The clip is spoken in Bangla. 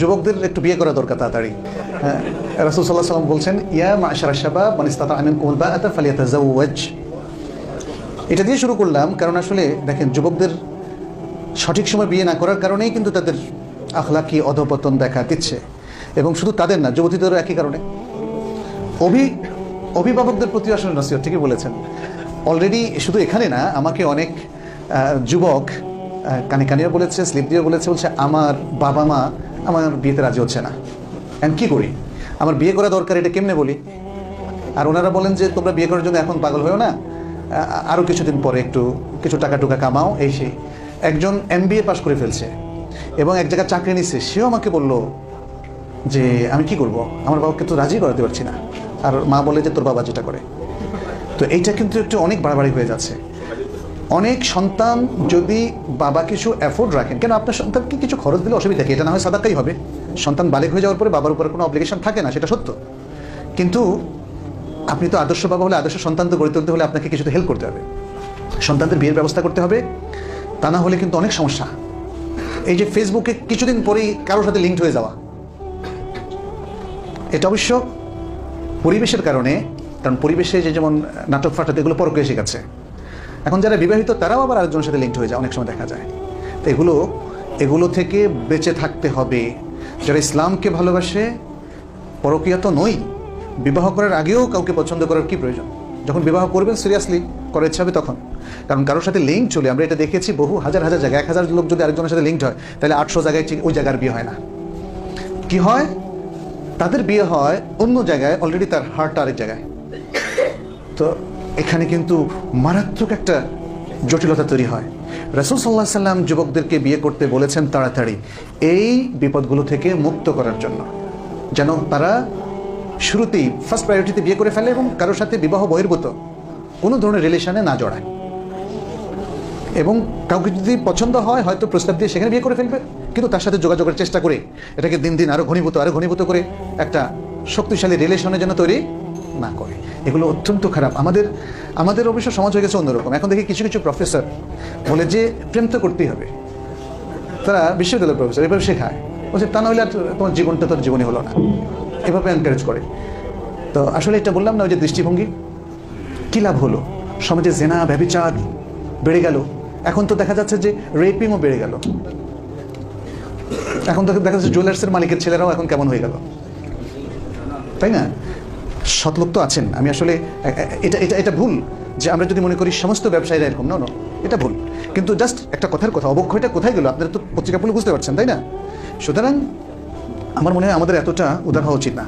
যুবকদের একটু বিয়ে করা দরকার তাড়াতাড়ি। হ্যাঁ রাসুল সাল্লাহ সাল্লাম বলছেন, ইয়া মাশারা মানে ইস্তাতা আমিন কুমুল বা আতা ফালিয়াতাজাওয়াজ। এটা দিয়ে শুরু করলাম, কারণ আসলে দেখেন, যুবকদের সঠিক সময় বিয়ে না করার কারণেই কিন্তু তাদের আখলাকি, অধপতন দেখা দিচ্ছে। এবং শুধু তাদের না, যুবতীদেরও একই কারণে। অভি, অভিভাবকদের প্রতি আসলে নসিহত, ঠিকই বলেছেন। অলরেডি শুধু এখানে না, আমাকে অনেক যুবক কানে কানিও বলেছে, স্লিপ দিয়ে বলেছে, বলছে, আমার বাবা মা আমার বিয়েতে রাজি হচ্ছে না। এখন কী করি? আমার বিয়ে করা দরকার, এটা কেমনে বলি? আর ওনারা বলেন যে, তোমরা বিয়ে করার জন্য এখন পাগল হয়েও না। আরও কিছুদিন পরে একটু, কিছু টাকা টুকা কামাও। এই সেই। একজন এম বি এ পাশ করে ফেলছে। এবং এক জায়গায় চাকরি নিচ্ছে সেও আমাকে বলল যে, আমি কি করব? আমার বাবাকে তো রাজি করাতে পারছি না। আর মা বলে যে, তোর বাবা যেটা করে। তো এইটা কিন্তু একটু অনেক বাড়াবাড়ি হয়ে যাচ্ছে। অনেক সন্তান যদি বাবা কিছু অ্যাফোর্ড রাখেন, কেন আপনার সন্তানকে কিছু খরচ দিলে অসুবিধা কি? এটা না হয় সাদাকাই হবে। সন্তান বালেক হয়ে যাওয়ার পরে বাবার উপরে কোনো অব্লিগেশন থাকে না, সেটা সত্য। কিন্তু আপনি তো আদর্শ বাবা হলে, আদর্শ সন্তান তো গড়ে তুলতে হলে আপনাকে কিছুতে হেল্প করতে হবে। সন্তানদের বিয়ের ব্যবস্থা করতে হবে, তা না হলে কিন্তু অনেক সমস্যা। এই যে ফেসবুকে কিছুদিন পরেই কারোর সাথে লিঙ্কড হয়ে যাওয়া। এটা অবশ্য পরিবেশের কারণে, কারণ পরিবেশে যে যেমন নাটক ফাটাতে এগুলো পরকে শিখাচ্ছে এখন যারা বিবাহিত, তারাও আবার আরেকজনের সাথে লিঙ্কড হয়ে যায়, অনেক সময় দেখা যায়। তো এগুলো এগুলো থেকে বেঁচে থাকতে হবে। যারা ইসলামকে ভালোবাসে পরকীয়া তো নই। বিবাহ করার আগেও কাউকে পছন্দ করার কি প্রয়োজন? যখন বিবাহ করবেন সিরিয়াসলি করার ইচ্ছা হবে তখন। কারণ কারোর সাথে লিঙ্ক চলে, আমরা এটা দেখেছি বহু, হাজার হাজার জায়গায়, এক হাজার লোক যদি আরেকজনের সাথে লিঙ্কড হয়, তাহলে আটশো জায়গায় ওই জায়গার বিয়ে হয় না। কি হয়? তাদের বিয়ে হয় অন্য জায়গায় অলরেডি তার হার্ট আরেক জায়গায়। তো এখানে কিন্তু মারাত্মক একটা জটিলতা তৈরি হয়। রাসুল সাল্লাহ সাল্লাম যুবকদেরকে বিয়ে করতে বলেছেন তাড়াতাড়ি। এই বিপদগুলো থেকে মুক্ত করার জন্য। যেন তারা শুরুতেই ফার্স্ট প্রায়োরিটিতে বিয়ে করে ফেলে এবং কারোর সাথে বিবাহ বহির্ভূত। কোনো ধরনের রিলেশনে না জড়ায়। এবং কাউকে যদি পছন্দ হয়, হয়তো প্রস্তাব দিয়ে সেখানে বিয়ে করে ফেলবে। কিন্তু তার সাথে যোগাযোগের চেষ্টা করে, এটাকে দিন দিন আরও ঘনীভূত আরও ঘনীভূত করে একটা শক্তিশালী রিলেশনে যেন তৈরি না করে। এগুলো অত্যন্ত খারাপ। আমাদের আমাদের অবশ্য সমাজ হয়ে গেছে অন্যরকম। এখন দেখি কিছু কিছু প্রফেসর বলে যে প্রেম তো করতেই হবে। তারা বিশ্ববিদ্যালয়ের প্রফেসর এভাবে শেখায়। বলছে, তা নাহলে আর তোমার জীবনটা তোর জীবনই হলো না। এভাবে এনকারেজ করে। তো আসলে এটা বললাম না, ওই যে দৃষ্টিভঙ্গি। কী লাভ হলো? সমাজে জেনা ব্যবিচার বেড়ে গেল। এখন তো দেখা যাচ্ছে যে রেপিংও বেড়ে গেল। এখন তো দেখা যাচ্ছে জুয়েলার্সের মালিকের ছেলেরাও এখন কেমন হয়ে গেল। তাই না? সৎলোক তো আছেন। আমি আসলে এটা এটা এটা ভুল যে আমরা যদি মনে করি সমস্ত ব্যবসায়ীরা এরকম। না এটা ভুল। কিন্তু জাস্ট একটা কথার কথা, অবক্ষয়টা কোথায় গেল? আপনারা তো পত্রিকা পড়লে বুঝতে পারছেন, তাই না? সুতরাং আমার মনে হয় আমাদের এতটা উদার হওয়া উচিত না।